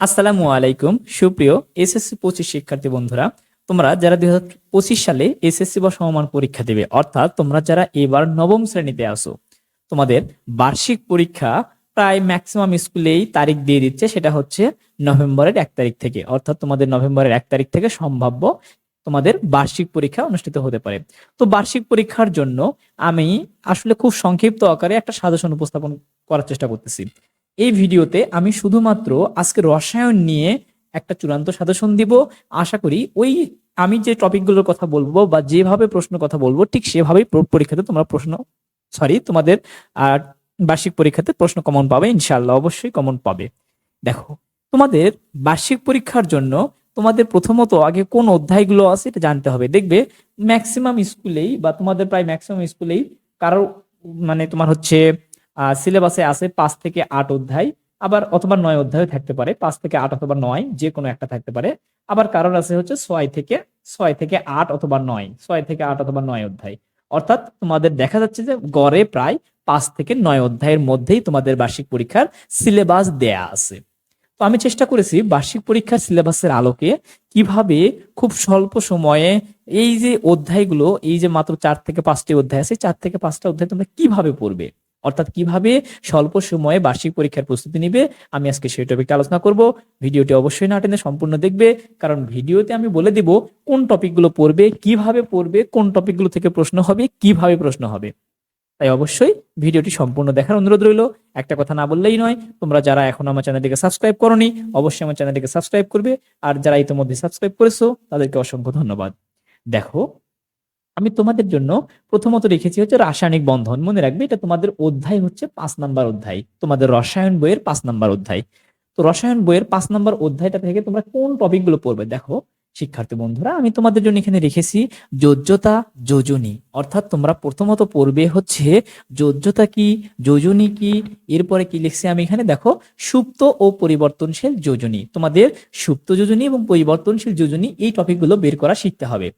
আসসালামু আলাইকুম, সুপ্রিয় এসএসসি পঁচিশ শিক্ষার্থী বন্ধুরা। তোমরা যারা দুই পঁচিশ সালে এসএসসি বা সমমান পরীক্ষা দেবে, অর্থাৎ তোমরা যারা এবার নবম শ্রেণীতে আসো তোমাদের বার্ষিক পরীক্ষা প্রায় ম্যাক্সিমাম স্কুলেই তারিখ দিয়ে দিচ্ছে, সেটা হচ্ছে নভেম্বরের এক তারিখ থেকে। অর্থাৎ তোমাদের নভেম্বরের এক তারিখ থেকে সম্ভাব্য তোমাদের বার্ষিক পরীক্ষা অনুষ্ঠিত হতে পারে। তো বার্ষিক পরীক্ষার জন্য আমি আসলে খুব সংক্ষিপ্ত আকারে একটা সাজেশন উপস্থাপন করার চেষ্টা করতেছি। এই ভিডিওতে আমি শুধুমাত্র আজকে রসায়ন নিয়ে একটা চূড়ান্ত সাজেশন দিব। আশা করি ওই আমি যে টপিকগুলোর কথা বলব বা যেভাবে প্রশ্ন কথা বলব, ঠিক সেভাবেই পরীক্ষাতে তোমরা প্রশ্ন, সরি, তোমাদের আর বার্ষিক পরীক্ষাতে প্রশ্ন কমন পাবে, ইনশাআল্লাহ অবশ্যই কমন পাবে। দেখো, তোমাদের বার্ষিক পরীক্ষার জন্য তোমাদের প্রথমত আগে কোন অধ্যায়গুলো আছে এটা জানতে হবে। দেখবে ম্যাক্সিমাম স্কুলেই বা তোমাদের প্রায় ম্যাক্সিমাম স্কুলেই কারও মানে তোমার হচ্ছে সিলেবাসে আছে পাঁচ থেকে আট অধ্যায়, আবার অথবা নয় অধ্যায় থাকতে পারে, পাঁচ থেকে আট অথবা নয় যে কোনো একটা থাকতে পারে। আবার কারোর আছে হচ্ছে ছয় থেকে ছয় থেকে আট অথবা নয়, ছয় থেকে আট অথবা নয় অধ্যায়। অর্থাৎ তোমাদের দেখা যাচ্ছে যে গড়ে প্রায় পাঁচ থেকে নয় অধ্যায়ের মধ্যেই তোমাদের বার্ষিক পরীক্ষার সিলেবাস দেয়া আছে। তো আমি চেষ্টা করেছি বার্ষিক পরীক্ষার সিলেবাসের আলোকে কীভাবে খুব স্বল্প সময়ে এই যে অধ্যায়গুলো, এই যে মাত্র চার থেকে পাঁচটি অধ্যায় আছে, চার থেকে পাঁচটা অধ্যায় তোমরা কীভাবে পড়বে? অর্থাৎ কীভাবে স্বল্প সময়ে বার্ষিক পরীক্ষার প্রস্তুতি নিবে, আমি আজকে সেই টপিকটা আলোচনা করব। ভিডিওটি অবশ্যই না টেনে সম্পূর্ণ দেখবে, কারণ ভিডিওতে আমি বলে দিব কোন টপিকগুলো পড়বে, কীভাবে পড়বে, কোন টপিকগুলো থেকে প্রশ্ন হবে, কীভাবে প্রশ্ন হবে। তাই অবশ্যই ভিডিওটি সম্পূর্ণ দেখার অনুরোধ রইল। একটা কথা না বললেই নয়, তোমরা যারা এখন আমার চ্যানেলটিকে সাবস্ক্রাইব করনি, অবশ্যই আমার চ্যানেলটিকে সাবস্ক্রাইব করবে। আর যারা ইতিমধ্যে সাবস্ক্রাইব করেছ, তাদেরকে অসংখ্য ধন্যবাদ। দেখো আমি তোমাদের জন্য প্রথমত রেখেছি হচ্ছে রাসায়নিক বন্ধন। মনে রাখবে এটা তোমাদের অধ্যায় হচ্ছে পাঁচ নাম্বার অধ্যায়। তোমাদের রসায়ন বইয়ের পাঁচ নাম্বার অধ্যায়। তো রসায়ন বইয়ের পাঁচ নাম্বার অধ্যায়টা থেকে তোমরা কোন টপিকগুলো পড়বে দেখো। শিক্ষার্থী বন্ধুরা, আমি তোমাদের জন্য এখানে রেখেছি যোজ্যতা, যোজনী। অর্থাৎ তোমরা প্রথমত পড়বে হচ্ছে যোজ্যতা কি, যোজনী কি, এরপরে কি লিখছি আমি এখানে দেখো, সুপ্ত ও পরিবর্তনশীল যোজনী। তোমাদের সুপ্ত যোজনী এবং পরিবর্তনশীল যোজনী এই টপিকগুলো বের করা শিখতে হবে।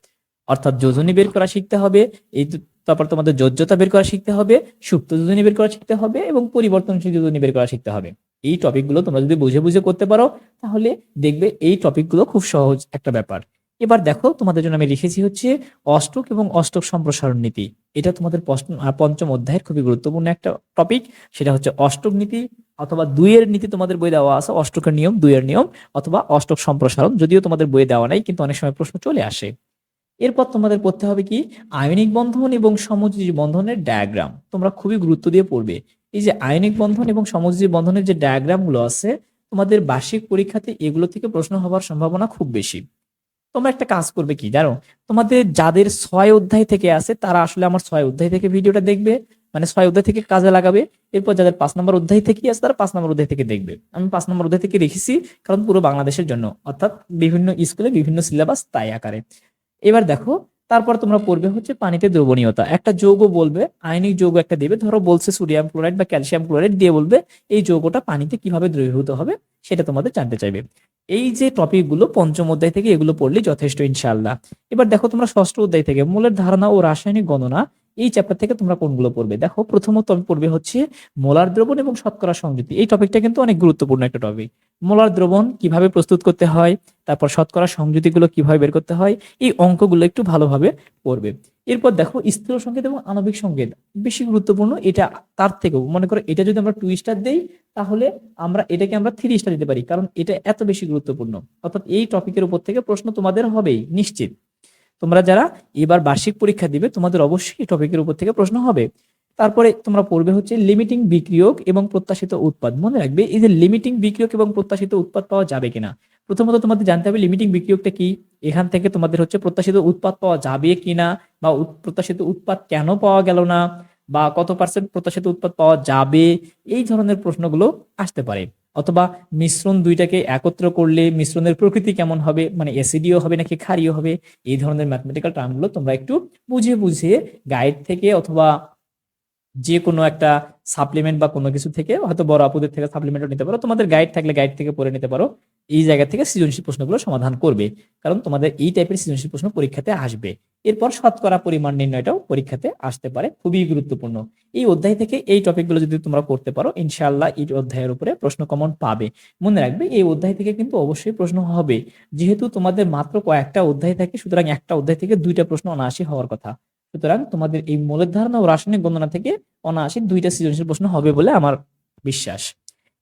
অর্থাৎ যোজনী বের করা শিখতে হবে, এই তারপর তোমাদের যোজ্যতা বের করা শিখতে হবে, সুপ্ত যোজনী বের করা শিখতে হবে এবং পরিবর্তনশীল যোজনী বের করা শিখতে হবে। এই টপিকগুলো তোমরা যদি বুঝে বুঝে করতে পারো, তাহলে দেখবে এই টপিকগুলো খুব সহজ একটা ব্যাপার। এবার দেখো, তোমাদের জন্য আমি লিখেছি হচ্ছে অষ্টক এবং অষ্টক সম্প্রসারণ নীতি। এটা তোমাদের পঞ্চ- পঞ্চম অধ্যায়ের খুবই গুরুত্বপূর্ণ একটা টপিক সেটা হচ্ছে অষ্টক নীতি অথবা দুইয়ের নীতি তোমাদের বই দেওয়া আছে, অষ্টকের নিয়ম, দুইয়ের নিয়ম অথবা অষ্টক সম্প্রসারণ, যদিও তোমাদের বইয়ে দেওয়া নাই, কিন্তু অনেক সময় প্রশ্ন চলে আসে। এরপর তোমাদের পড়তে হবে কি? আয়নিক বন্ধন এবং সমযোজী বন্ধনের ডায়াগ্রাম তোমরা খুবই গুরুত্ব দিয়ে পড়বে। এই যে আয়নিক বন্ধন এবং সমযোজী বন্ধনের যে ডায়াগ্রামগুলো আছে, তোমাদের বার্ষিক পরীক্ষাতে এগুলো থেকে প্রশ্ন হওয়ার সম্ভাবনা খুব বেশি। তোমরা একটা কাজ করবে কি, জানো? তোমাদের যাদের ছয় অধ্যায় থেকে আছে, তারা আসলে আমার ছয় অধ্যায় থেকে ভিডিওটা দেখবে মানে ছয় অধ্যায় থেকে কাজে লাগাবে। এরপর যাদের পাঁচ নম্বর অধ্যায় থেকে আছে, তারা পাঁচ নম্বর অধ্যায় থেকে দেখবে। আমি পাঁচ নম্বর অধ্যায় থেকে রেখেছি, কারণ পুরো বাংলাদেশের জন্য। অর্থাৎ বিভিন্ন স্কুলে বিভিন্ন সিলেবাস তাই আকারে। এবার দেখো, তারপর তোমরা পড়বে হচ্ছে পানিতে দ্রবণীয়তা। একটা যৌগ বলবে, আয়নিক যৌগ একটা দেবে, ধরো বলছে সোডিয়াম ক্লোরাইড বা ক্যালসিয়াম ক্লোরাইড দিয়ে বলবে এই যৌগটা পানিতে কীভাবে দ্রবীভূত হবে, সেটা তোমাদের জানতে চাইবে। এই যে টপিকগুলো পঞ্চম অধ্যায় থেকে এগুলো পড়লে যথেষ্ট, ইনশাআল্লাহ। এবার দেখো তোমরা ষষ্ঠ অধ্যায় থেকে, মূলের ধারণা ও রাসায়নিক গণনা, এই চ্যাপ্টার থেকে তোমরা কোনগুলো পড়বে? দেখো, প্রথমত আমি পড়বে হচ্ছে মোলার দ্রবণ এবং শতকরা সংযুতি এই টপিকটা কিন্তু অনেক গুরুত্বপূর্ণ একটা টপিক মোলার দ্রবণ কীভাবে প্রস্তুত করতে হয় তারপর শতকরা সংযুতিগুলো কীভাবে বের করতে হয়, এই অঙ্কগুলো একটু ভালোভাবে পড়বে। এরপর দেখো স্থির সংকেত এবং আণবিক সংকেত, বেশি গুরুত্বপূর্ণ, এটা তার থেকেও। মনে করো এটা যদি আমরা টু স্টার দেই, তাহলে আমরা এটাকে আমরা থ্রি স্টার দিতে পারি, কারণ এটা এত বেশি গুরুত্বপূর্ণ। অর্থাৎ এই টপিকের উপর থেকে প্রশ্ন তোমাদের হবেই, নিশ্চিত। তোমরা যারা এবার বার্ষিক পরীক্ষা দিবে, তোমাদের অবশ্যই এই টপিকের উপর থেকে প্রশ্ন হবে। তারপরে তোমরা পড়বে হচ্ছে লিমিটিং বিক্রিয়ক এবং প্রত্যাশিত উৎপাদ। মনে রাখবে, এই যে লিমিটিং বিক্রিয়ক এবং প্রত্যাশিত উৎপাদ পাওয়া যাবে কিনা প্রথমত তোমাদের জানতে হবে লিমিটিং বিক্রিয়কটা কি? এখান থেকে তোমাদের হচ্ছে প্রত্যাশিত উৎপাদ পাওয়া যাবে কিনা বা প্রত্যাশিত উৎপাদ কেন পাওয়া গেল না বা কত পার্সেন্ট প্রত্যাশিত উৎপাদ পাওয়া যাবে? এই ধরনের প্রশ্নগুলো আসতে পারে। অথবা মিশ্রণ দুইটাকে একত্র করলে মিশ্রণের প্রকৃতি কেমন হবে? মানে অ্যাসিডিও হবে নাকি ক্ষারীয় হবে? এই ধরনের ম্যাথমেটিক্যাল টার্মগুলো তোমরা একটু বুঝে বুঝে গাইড থেকে অথবা যে কোনো একটা সাপ্লিমেন্ট বা কোনো কিছু থেকে হয়তো বড় আপুদের থেকে সাপ্লিমেন্টও নিতে পারো। তোমাদের গাইড থাকলে গাইড থেকে পড়ে নিতে পারো। এই জায়গা থেকে সৃজনশীল প্রশ্নগুলো সমাধান করবে। কারণ তোমাদের এই টাইপের সৃজনশীল প্রশ্ন পরীক্ষাতে আসবে। এরপর শতকরা পরিমাণ নির্ণয়টাও পরীক্ষাতে আসতে পারে। খুবই গুরুত্বপূর্ণ। এই অধ্যায় থেকে এই টপিকগুলো যদি তোমরা করতে পারো, ইনশাআল্লাহ এই অধ্যায়ের উপরে প্রশ্ন কমন পাবে। মনে রাখবে, এই অধ্যায় থেকে কিন্তু অবশ্যই প্রশ্ন হবে। যেহেতু তোমাদের মাত্র কয়েকটা অধ্যায় থাকে, সুতরাং একটা অধ্যায় থেকে দুইটা প্রশ্ন অনায়াসী হওয়ার কথা। সুতরাং তোমাদের এই মূলের ধারণা ও রাসায়নিক গণনা থেকে অনায়াসী দুইটা সৃজনশীল প্রশ্ন হবে বলে আমার বিশ্বাস।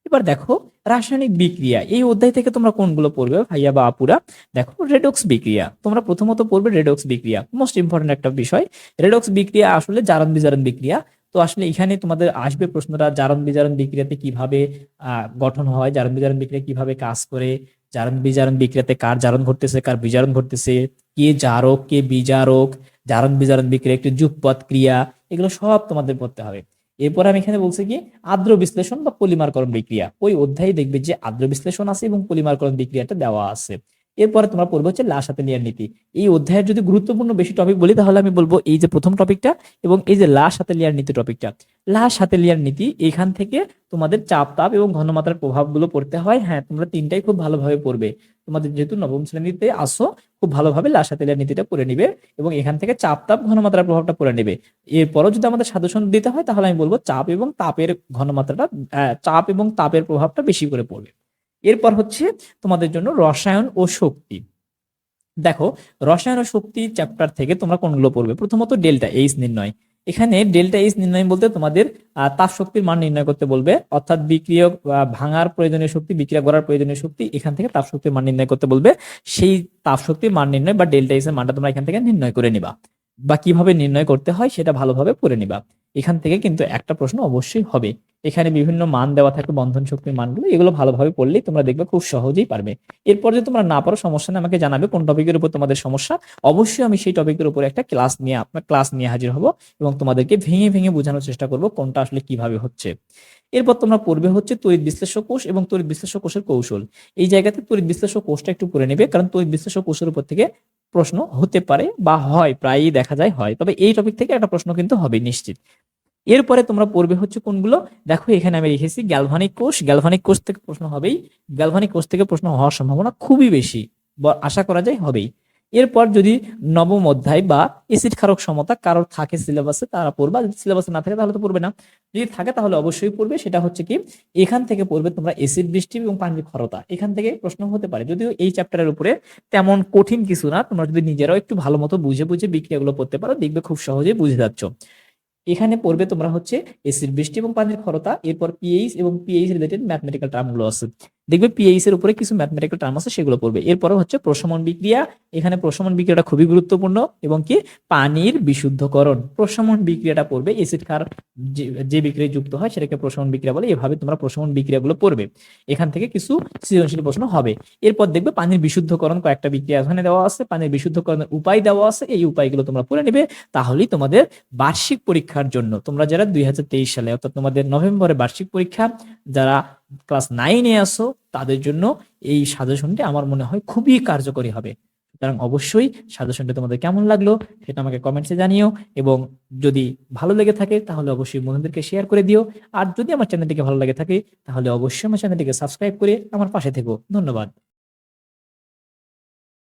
এবার দেখো, রাসায়নিক বিক্রিয়া। এই অধ্যায় থেকে তোমরা কোনগুলো পড়বে, ভাইয়া বা আপুরা? দেখো রেডক্স বিক্রিয়া। তোমরা প্রথমত পড়বে রেডক্স বিক্রিয়া। মোস্ট ইম্পর্টেন্ট একটা বিষয় রেডক্স বিক্রিয়া আসলে জারণ বিজারণ বিক্রিয়া। তো আসলে এখানে তোমাদের আসবে প্রশ্নটা, জারণ বিজারণ বিক্রিয়াতে কীভাবে গঠন হয়, জারণ বিজারণ বিক্রিয়া কীভাবে কাজ করে, জারণ বিজারণ বিক্রিয়াতে কার জারণ ঘটতেছে, কার বিজারণ ঘটতেছে, কে জারক, কে বিজারক, জারণ বিজারণ বিক্রিয়া একটি যুগপথ ক্রিয়া, এগুলো সব তোমাদের পড়তে হবে। এরপর আমি এখানে বলছি কি আদ্র বিশ্লেষণ বা পলিমারকরণ বিক্রিয়া। ওই অধ্যায়ে দেখবে যে আদ্র বিশ্লেষণ আছে এবং পলিমারকরণ বিক্রিয়াটা দেওয়া আছে। এরপরে তোমরা পড়বে হচ্ছে লাশ হাতে নেওয়ার নীতি। এই অধ্যায়ের যদি গুরুত্বপূর্ণ বেশি টপিক বলি, তাহলে আমি বলব এই যে প্রথম টপিকটা এবং এই যে লাশ হাতে লিয়ার নীতি টপিকটা লাশ হাতে লিয়ার নীতি, এখান থেকে তোমাদের চাপ তাপ এবং ঘনমাত্রার প্রভাবগুলো পড়তে হয়। হ্যাঁ তোমরা তিনটাই খুব ভালোভাবে পড়বে। তোমাদের যেহেতু নবম শ্রেণীতে আসো, খুব ভালোভাবে লাশ হাতে লিয়ার নীতিটা পড়ে নিবে এবং এখান থেকে চাপ তাপ, ঘনমাত্রার প্রভাবটা পড়ে নেবে। এরপরও যদি আমাদের সাজেশন দিতে হয়, তাহলে আমি বলব চাপ এবং তাপের ঘনমাত্রাটা চাপ এবং তাপের প্রভাবটা বেশি করে পড়বে। এরপর হচ্ছে তোমাদের জন্য রসায়ন ও শক্তি। দেখো রসায়ন ও শক্তি চ্যাপ্টার থেকে তোমরা কোনগুলো পড়বে? প্রথমত ডেল্টা এইচ নির্ণয়। এখানে ডেল্টা এইচ নির্ণয় বলতে তোমাদের তাপ শক্তির মান নির্ণয় করতে বলবে। অর্থাৎ বিক্রিয়া আহ, ভাঙার প্রয়োজনীয় শক্তি বিক্রিয়া করার প্রয়োজনীয় শক্তি এখান থেকে তাপ শক্তির মান নির্ণয় করতে বলবে। সেই তাপ শক্তির মান নির্ণয় বা ডেল্টা এইচ এর মানটা তোমরা এখান থেকে নির্ণয় করে নিবা। বা কীভাবে নির্ণয় করতে হয় সেটা ভালোভাবে পড়ে নিবা। এখান থেকে কিন্তু একটা প্রশ্ন অবশ্যই হবে। এখানে বিভিন্ন মান দেওয়া থাকে, বন্ধন শক্তির মানগুলো, এগুলো ভালোভাবে পড়লেই তোমরা দেখবে খুব সহজেই পারবে। এরপর যদি তোমরা না পারো, সমস্যা নেই, আমাকে জানাবে কোন টপিকের উপর তোমাদের সমস্যা। অবশ্যই আমি সেই টপিকের উপর একটা ক্লাস নিয়ে আপনার ক্লাস নিয়ে হাজির হব এবং তোমাদেরকে ভেঙে ভেঙে বোঝানোর চেষ্টা করব কোনটা আসলে কীভাবে হচ্ছে। এরপর তোমরা পড়বে হচ্ছে তড়িৎ বিশ্লেষক কোষ এবং তড়িৎ বিশ্লেষক কোষের কৌশল। এই জায়গাতে তড়িৎ বিশ্লেষক কোষটা একটু পড়ে নেবে, কারণ তড়িৎ বিশ্লেষক কোষের উপর থেকে প্রশ্ন হতে পারে বা হয়, প্রায়ই দেখা যায়, হয়। তবে এই টপিক থেকে একটা প্রশ্ন কিন্তু হবে, নিশ্চিত। এরপরে তোমরা পড়বে হচ্ছে কোনগুলো? দেখো, এখানে আমি লিখেছি গ্যালভানিক কোষ। গ্যালভানিক কোষ থেকে প্রশ্ন হবেই। গ্যালভানিক কোষ থেকে প্রশ্ন হওয়ার সম্ভাবনা খুবই বেশি। আশা করা যায় হবেই। এরপর যদি নবম অধ্যায় বা এসিড ক্ষারক সমতা কারোর থাকে সিলেবাসে তারা পড়বা। যদি সিলেবাসে না থাকে, তাহলে তো পড়বে না। যদি থাকে, তাহলে অবশ্যই পড়বে। সেটা হচ্ছে কি, এখান থেকে পড়বে তোমরা এসিড বৃষ্টি এবং পানির ক্ষরতা। এখান থেকে প্রশ্ন হতে পারে, যদিও এই চ্যাপ্টারের উপরে তেমন কঠিন কিছু না, তোমরা যদি নিজেরাও একটু ভালো মতো বুঝে বুঝে বিক্রিয়াগুলো পড়তে পারো, দেখবে খুব সহজেই বুঝে যাচ্ছ। এখানে পড়বে তোমরা হচ্ছে এসিড বৃষ্টি এবং পানির ক্ষরতা, এরপর পিএইচ এবং পিএইচ রিলেটেড ম্যাথমেটিক্যাল টার্মগুলো আছে। দেখবে পিএইচ এর উপরে কিছু ম্যাথমেটিক্যাল টার্ম আছে, সেগুলো পড়বে। এরপরে হচ্ছে প্রশমন বিক্রিয়া। এখানে প্রশমন বিক্রিয়াটা খুবই গুরুত্বপূর্ণ এবং কি? পানির বিশুদ্ধকরণ। প্রশমন বিক্রিয়াটা পড়বে এসিড ক্ষার যে- বিক্রিয়া যুক্ত হয়, সেটাকে প্রশমন বিক্রিয়া বলে। এভাবে তোমরা প্রশমন বিক্রিয়াগুলো পড়বে। এখান থেকে কিছু সৃজনশীল প্রশ্ন হবে। এরপর দেখবে পানির বিশুদ্ধকরণ কয়েকটা বিক্রিয়া এখানে দেওয়া আছে। পানির বিশুদ্ধকরণের উপায় দেওয়া আছে। এই উপায়গুলো তোমরা পড়ে নেবে। তাহলেই তোমাদের বার্ষিক পরীক্ষার জন্য তোমরা যারা দুই হাজার তেইশ সালে, অর্থাৎ তোমাদের নভেম্বরে বার্ষিক পরীক্ষা, যারা ক্লাস নাইনে আসো, তাদের জন্য এই সাজেশনটি আমার মনে হয় খুবই কার্যকরী হবে। সুতরাং অবশ্যই সাজেশনটা তোমাদের কেমন লাগল সেটা আমাকে কমেন্টসে জানিও এবং যদি ভালো লেগে থাকে তাহলে অবশ্যই বন্ধুদেরকে শেয়ার করে দিও। আর যদি আমার চ্যানেলটিকে ভালো লাগে থাকে তাহলে অবশ্যই আমার চ্যানেলটিকে সাবস্ক্রাইব করে আমার পাশে থেকো। ধন্যবাদ।